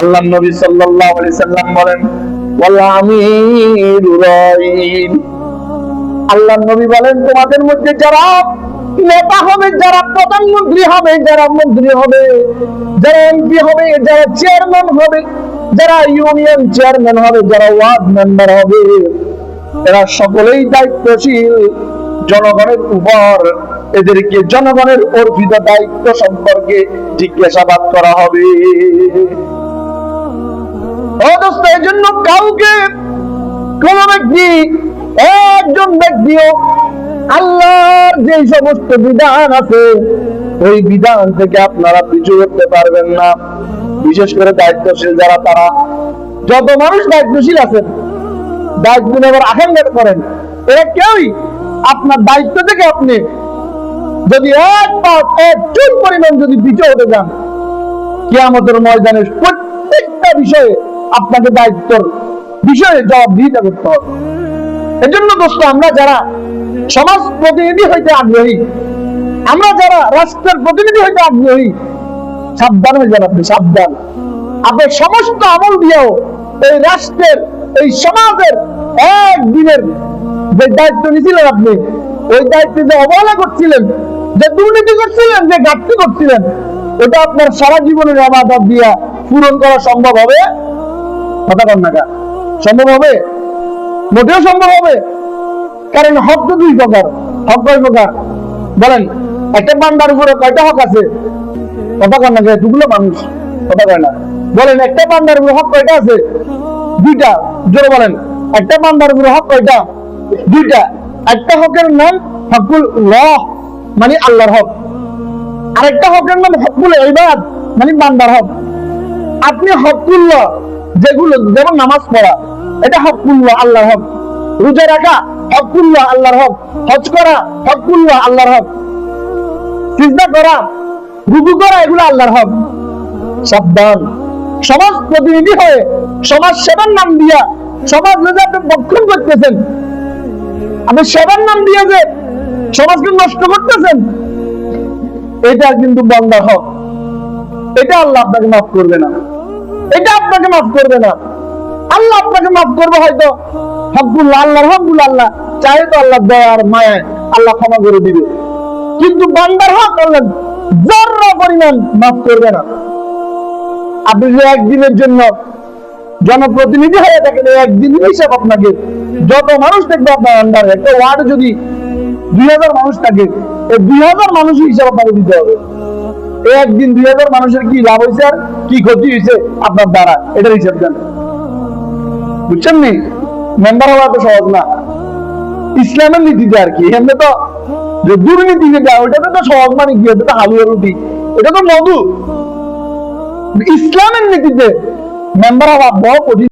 আল্লাহ নবী সাল্লাল্লাহু আলাইহি সাল্লাম বলেন আল্লাহ নবী বলেন, তোমাদের মধ্যে যারা নেতা হবে, যারা প্রধানমন্ত্রী হবে, যারা মন্ত্রী হবে, যারা এমপি হবে, যারা চেয়ারম্যান হবে, যারা ইউনিয়ন চেয়ারম্যান হবে, যারা ওয়ার্ড মেম্বার হবে, এরা সকলেই দায়িত্বশীল। জনগণের উপর এদেরকে জনগণের অর্পিত দায়িত্ব সম্পর্কে জিজ্ঞাসাবাদ করা হবে। জন্য কাউকে কোন ব্যক্তি, একজন ব্যক্তিও আল্লাহর যে সমস্ত বিধান আছে, ওই বিধান থেকে আপনারা পিছু করতে পারবেন না। বিশেষ করে দায়িত্বশীল যারা, তারা যত মানুষ দায়িত্বশীল আছেন, দায়িত্ব নেবার আকাঙ্ক্ষা করেন, এরা কেউই আপনার দায়িত্ব থেকে আপনি যদি এক পা এক চুল পরিমাণ যদি পিছু হতে যান, কিয়ামতের ময়দানে প্রত্যেকটা বিষয়ে আপনাকে দায়িত্বর বিষয়ে জবাবদিহিতা করতে হবে। এজন্য দোস্ত, আমরা যারা সমাজ প্রতিনিধি হইতে আগ্রহী, আমরা যারা রাষ্ট্রের প্রতিনিধি হইতে আগ্রহী, সাবধান হয়ে যান আপনি, সাবধান। আপনার সমস্ত আমল দিয়েও এই রাষ্ট্রের, এই সমাজের একদিনের যে দায়িত্ব নিয়েছিলেন আপনি, ওই দায়িত্বে যে অবহেলা করছিলেন, যে দুর্নীতি করছিলেন, যে ঘাটতি করছিলেন, ওটা আপনার সারা জীবনের আবাদত দিয়া পূরণ করা সম্ভব হবে। কথা কন সম্ভব হবে? মোটেও সম্ভব হবে? কারণ হক তো দুই প্রকার। হক কয় প্রকার? বলেন, একটা উপরে কয়টা হক আছে? কথা না? এতগুলো মানুষ। কথা কয় না। বলেন, একটা উপরে হক কয়টা আছে? দুইটা। জোরে বলেন, একটা বান্দার উপরে হক কয়টা? দুইটা। একটা হকের নাম হকুল ল মানে আল্লাহর হক। আরেকটা হকের নাম হকুল ইবাদ মানে বান্দার হক। আপনি হকুল্লাহ যেগুলো, যেমন নামাজ পড়া, এটা হকুল্লাহ আল্লাহর হক। রোজা রাখা হকুল্লাহ আল্লাহর হক। হজ করা হকুল্লাহ আল্লাহর হক। সিজদা করা, রুকু করা, এগুলো আল্লাহর হক। সাবধান। সমাজ প্রতিনিধি হয়ে, সমাজ সেবার নাম দিয়া, সমাজ যদি আপনি বক্ষণ করতেছেন। আপনি সেবার নাম দিয়ে যে সমাজকে নষ্ট করতেছেন, এটা কিন্তু বন্দার হক। এটা আল্লাহ আপনাকে মাফ করবে না। এটা আপনাকে মাফ করবে না। আল্লাহ আপনাকে মাফ করবে হয়তো। হকগুল্লাহ আল্লাহর, হকগুলো আল্লাহ। চাই তো আল্লাহ দয়ার মায়ায় আল্লাহ ক্ষমা করে দিবে। কিন্তু বান্দার হক আল্লাহ জর্রা পরিমাণ মাফ করবে না। আপনি যে একদিনের জন্য জনপ্রতিনিধি হয়ে থাকেন একদিন হিসাব আপনাকে যত মানুষ থাকবে আপনার আন্ডারে একটা ওয়ার্ডে যদি দুই হাজার মানুষ থাকে, এই দুই হাজার হিসাব আপনাকে দিতে হবে। একদিন দুই হাজার মানুষের কি লাভ হয়েছে আর কি ক্ষতি হয়েছে? আপনার দ্বারা। এটার হিসাব দেন। বুঝছেন নি? মেম্বার হওয়া তো সহজ না। ইসলামের নীতিতে আর কি। এমনি তো যে দুর্নীতি যেটা ওটাতে তো সহজ মানে কি? ওটা তো হালুয়া রুটি এটা তো মধু। ইসলামের নীতিতে মেম্বার হওয়া বড় কঠিন